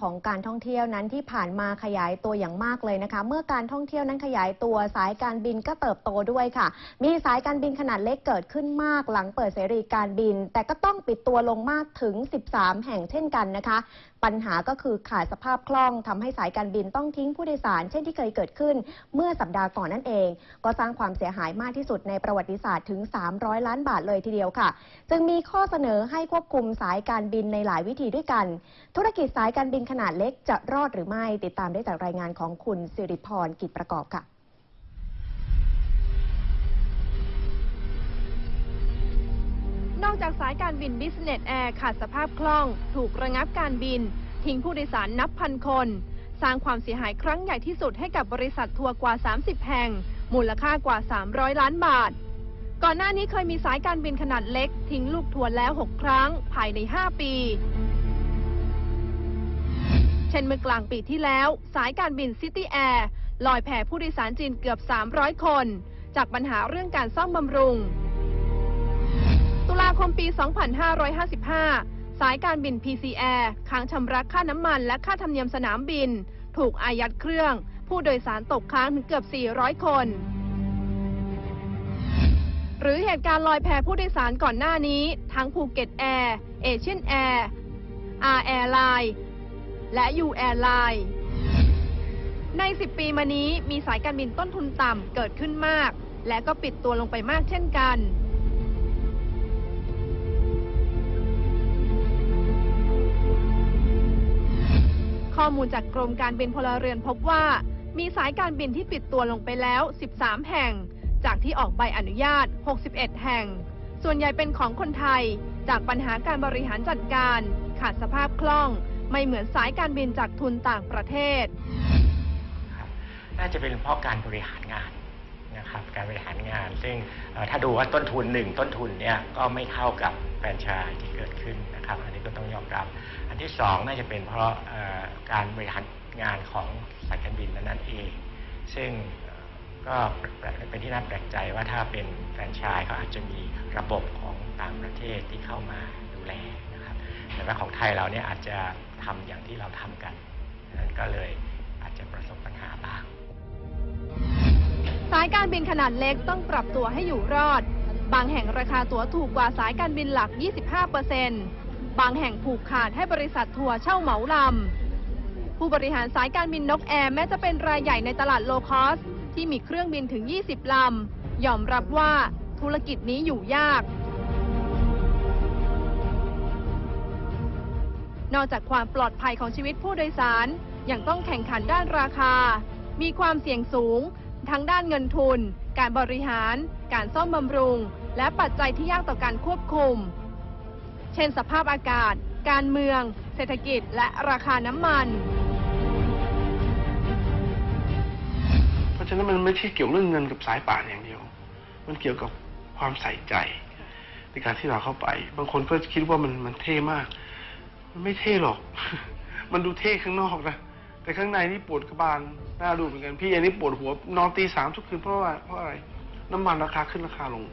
ของการท่องเที่ยวนั้นที่ผ่านมาขยายตัวอย่างมากเลยนะคะ เมื่อการท่องเที่ยวนั้นขยายตัวสายการบินก็เติบโตด้วยค่ะ มีสายการบินขนาดเล็กเกิดขึ้นมากหลังเปิดเสรีการบิน แต่ก็ต้องปิดตัวลงมากถึง 13 แห่งเช่นกันนะคะ ปัญหาก็คือขาดสภาพคล่องทำให้สายการบินต้องทิ้งผู้โดยสาร เช่นที่เคยเกิดขึ้น เมื่อสัปดาห์ก่อนนั่นเอง ก็สร้างความเสียหายมากที่สุดในประวัติศาสตร์ถึง 300 ล้านบาทเลยทีเดียวค่ะ จึงมีข้อเสนอให้ควบคุมสายการบินในหลายวิธีด้วยกัน ธุรกิจสายการบินขนาดเล็กจะรอดหรือไม่ ติดตามได้จากรายงานของคุณสิริพรกิจประกอบค่ะนอกจากสายการบิน Business Air ขาดสภาพคล่อง ถูกระงับการบิน ทิ้งผู้โดยสารนับพันคน สร้างความเสียหายครั้งใหญ่ที่สุดให้กับบริษัททัวร์กว่า 30 แห่ง มูลค่ากว่า 300 ล้านบาท ก่อนหน้านี้เคยมีสายการบินขนาดเล็ก ทิ้งลูกทัวร์แล้ว 6 ครั้ง ภายใน 5 ปี เช่นเมื่อกลางปีที่แล้ว สายการบิน City Air ลอยแพผู้โดยสารจีนเกือบ 300 คน จากปัญหาเรื่องการซ่อมบำรุง ตุลาคมปี 2555 สายการบิน PCR ค้างชำระค่าน้ำมันและค่าธรรมเนียมสนามบิน ถูกอายัดเครื่อง ผู้โดยสารตกค้างถึงเกือบ 400 คนหรือเหตุการณ์ลอยแพผู้โดยสารก่อนหน้านี้ ทั้งภูเก็ตแอร์ เอเชียนแอร์อาร์แอร์ไลน์ และยูแอร์ไลน์ใน 10 ปีมานี้มีสายการบินต้นทุนต่ำเกิดขึ้นมาก และก็ปิดตัวลงไปมากเช่นกัน ข้อมูลจากกรมการบินพลเรือนพบว่า มีสายการบินที่ปิดตัวลงไปแล้ว 13 แห่ง จากที่ออกใบอนุญาต 61 แห่ง ส่วนใหญ่เป็นของคนไทย จากปัญหาการบริหารจัดการ ขาดสภาพคล่อง ไม่เหมือนสายการบินจากทุนต่างประเทศครับน่าจะเป็นเพราะการบริหารงานนะครับการบริหารงาน ซึ่งถ้าดูว่าต้นทุนหนึ่งต้นทุนเนี่ยก็ไม่เท่ากับแฟรนไชส์ที่เกิดขึ้นนะครับ อันนี้ก็ต้องยอมรับ อันที่สองน่าจะเป็นเพราะการบริหารงานของสายการบินนั้นเอง ซึ่งก็เป็นที่น่าแปลกใจว่าถ้าเป็นแฟรนไชส์เขาอาจจะมีระบบของต่างประเทศที่เข้ามาดูแล แต่ว่าของไทยเราเนี่ยอาจจะทำอย่างที่เราทำกันนั้นก็เลยอาจจะประสบปัญหาบ้างสายการบินขนาดเล็กต้องปรับตัวให้อยู่รอด บางแห่งราคาตั๋วถูกกว่าสายการบินหลัก 25%บางแห่งผูกขาดให้บริษัททัวร์เช่าเหมาลำ ผู้บริหารสายการบินนกแอร์แม้จะเป็นรายใหญ่ในตลาดโลคอส ที่มีเครื่องบินถึง 20 ลำ ยอมรับว่าธุรกิจนี้อยู่ยาก นอกจากความปลอดภัยของชีวิตผู้โดยสารยังต้องแข่งขันด้านราคา มีความเสี่ยงสูง ทั้งด้านเงินทุน การบริหาร การซ่อมบำรุง และปัจจัยที่ยากต่อการควบคุม เช่นสภาพอากาศ การเมือง เศรษฐกิจ และราคาน้ำมัน เพราะฉะนั้นมันไม่ใช่เกี่ยวเรื่องเงินกับสายป่านอย่างเดียว มันเกี่ยวกับความใส่ใจในการที่เราเข้าไป บางคนก็คิดว่ามันมันเท่มาก มันไม่เท่หรอก มันดูเท่ข้างนอกนะ แต่ข้างในนี่ปวดกระบาลน่าดูเหมือนกัน พี่อันนี้ปวดหัวนอนตีสามทุกคืนเพราะว่าเพราะอะไร น้ำมันราคาขึ้นราคาลง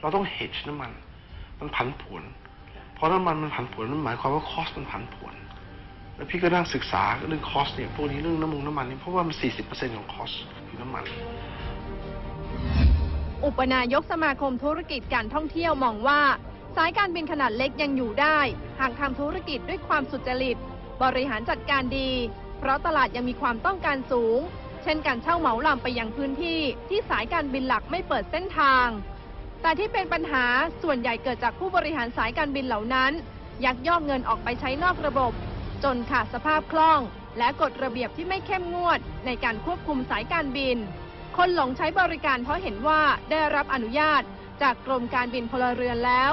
เราต้อง hedge น้ำมัน มันผันผวนเพราะน้ำมันมันผันผวนนั่นหมายความว่าคอสมันผันผวน แล้วพี่ก็นั่งศึกษาเรื่องคอสเนี่ยพวกนี้เรื่องน้ำมันน้ำมันนี่เพราะว่ามันสี่สิบเปอร์เซ็นต์ของคอสคือน้ำมัน อุปนายกสมาคมธุรกิจการท่องเที่ยวมองว่า สายการบินขนาดเล็กยังอยู่ได้ หากทำธุรกิจด้วยความสุจริต บริหารจัดการดี เพราะตลาดยังมีความต้องการสูง เช่นการเช่าเหมาลำไปยังพื้นที่ที่สายการบินหลักไม่เปิดเส้นทาง แต่ที่เป็นปัญหาส่วนใหญ่เกิดจากผู้บริหารสายการบินเหล่านั้น ยักยอกเงินออกไปใช้นอกระบบ จนขาดสภาพคล่อง และกฎระเบียบที่ไม่เข้มงวด ในการควบคุมสายการบิน คนหลงใช้บริการเพราะเห็นว่าได้รับอนุญาตจากกรมการบินพลเรือนแล้ว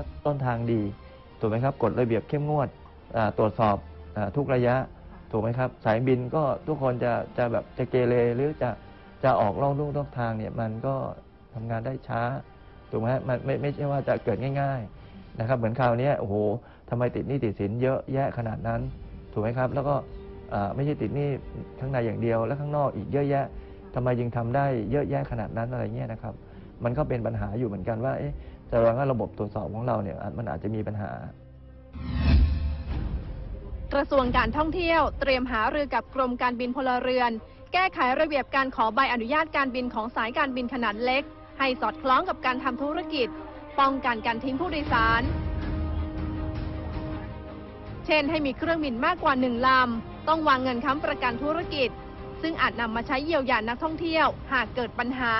าต้นทางดีถูกไหมครับกฎระเบียบเข้มงวดตรวจสอบอทุกระยะถูกไหมครับ สายบินก็ทุกคนจะจะแบบจะเกเรหรือจะจะออกล่องลุ่งล่องทางเนี่ยมันก็ทำงานได้ช้าถูกไหมมันไม่ไม่ใช่ว่าจะเกิดง่ายๆนะครับ เหมือนคราวนี้โอ้โหทำไมติดหนี้ติดสินเยอะแยะขนาดนั้นถูกไหมครับ แล้วก็ไม่ใช่ติดหนี้ข้างในอย่างเดียว และข้างนอกอีกเยอะแยะทำไมยังทำได้เยอะแยะขนาดนั้นอะไรเงี้ยนะครับ มันก็เป็นปัญหาอยู่เหมือนกันว่าเอ๊ะแสดงว่าระบบตรวจสอบของเราเนี่ยมันอาจจะมีปัญหา กระทรวงการท่องเที่ยวเตรียมหารือกับกรมการบินพลเรือน แก้ไขระเบียบการขอใบอนุญาตการบินของสายการบินขนาดเล็ก ให้สอดคล้องกับการทำธุรกิจ ป้องกันการทิ้งผู้โดยสาร เช่นให้มีเครื่องบินมากกว่าหนึ่งลำต้องวางเงินค้ำประกันธุรกิจ ซึ่งอาจนำมาใช้เยียวยานักท่องเที่ยว หากเกิดปัญหา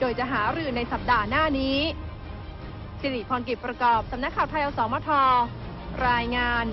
โดยจะหารือในสัปดาห์หน้านี้สิริพรกิจประกอบสำนักข่าวไทยอสมทรายงาน